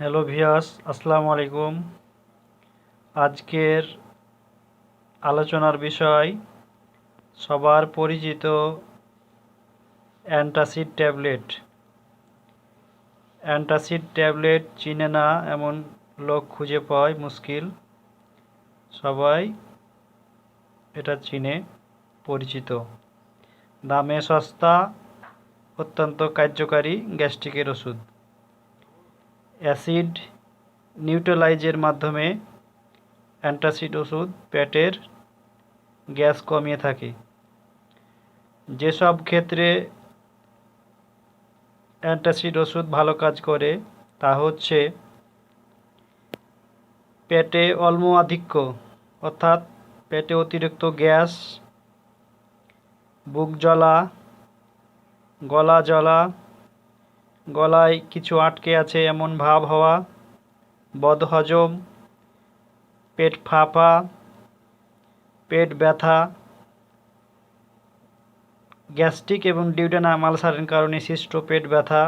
Hello ভিয়াস আসসালামু আলাইকুম। আজকের আলোচনার বিষয়, সবার পরিচিত অ্যান্টাসিড ট্যাবলেট। অ্যান্টাসিড ট্যাবলেট চিনে না এমন লোক খুঁজে পাওয়াই মুশকিল। সবাই এটা চিনে পরিচিত। দামে সস্তা, অত্যন্ত কার্যকারী গ্যাস্ট্রিকের ওষুধ। অ্যাসিড নিউট্রালাইজের মাধ্যমে অ্যান্টাসিড ওষুধ পেটের গ্যাস কমিয়ে থাকে। যেসব ক্ষেত্রে অ্যান্টাসিড ওষুধ ভালো কাজ করে, তা হচ্ছে পেটে অল্প আধিক্য অর্থাৎ পেটে অতিরিক্ত গ্যাস, বুক জ্বলা, গলা জ্বলা গলায় কিছু আটকে আছে এমন ভাব হওয়া। বদহজম, পেট ফাঁপা, পেট ব্যথা। গ্যাস্ট্রিক এবং ডিউডেনাম আলসারের কারণে সৃষ্ট পেট ব্যথা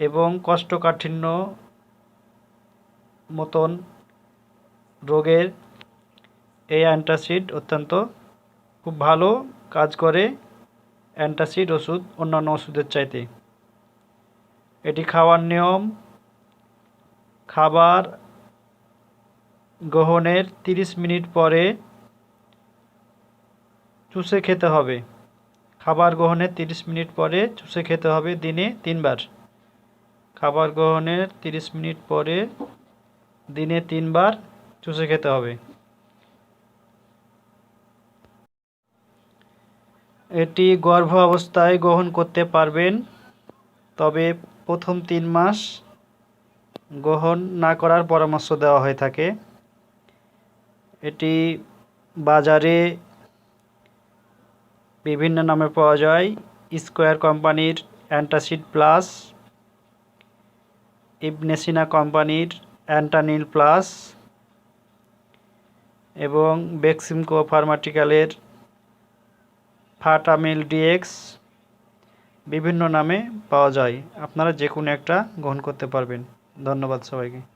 এবং কষ্টকাঠিন্য মতন রোগের এই অ্যান্টাসিড অত্যন্ত খুব ভালো কাজ করে। অ্যান্টাসিড ওষুধ, অন্যান্য ওষুধের চাইতে। এটি খাওয়ার নিয়ম। খাবার গ্রহণের তিরিশ মিনিট পরে চুষে খেতে হবে। খাবার গ্রহণের তিরিশ মিনিট পরে চুষে খেতে হবে দিনে তিনবার। খাবার গ্রহণের তিরিশ মিনিট পরে দিনে তিনবার চুষে খেতে হবে। এটি গর্ভ অবস্থায় গ্রহণ করতে পারবেন, তবে প্রথম তিন মাস গ্রহণ না করার পরামর্শ দেওয়া হয়ে থাকে। এটি বাজারে বিভিন্ন নামে পাওয়া যায়। স্কোয়ার কোম্পানির অ্যান্টাসিড প্লাস, ইবনেসিনা কোম্পানির অ্যান্টানিল প্লাস এবং বেক্সিমকো ফার্মাটিক্যালের ফাটামিল ডিএক্স বিভিন্ন নামে পাওয়া যায়। আপনারা যে কোনো একটা গ্রহণ করতে পারবেন। ধন্যবাদ সবাইকে।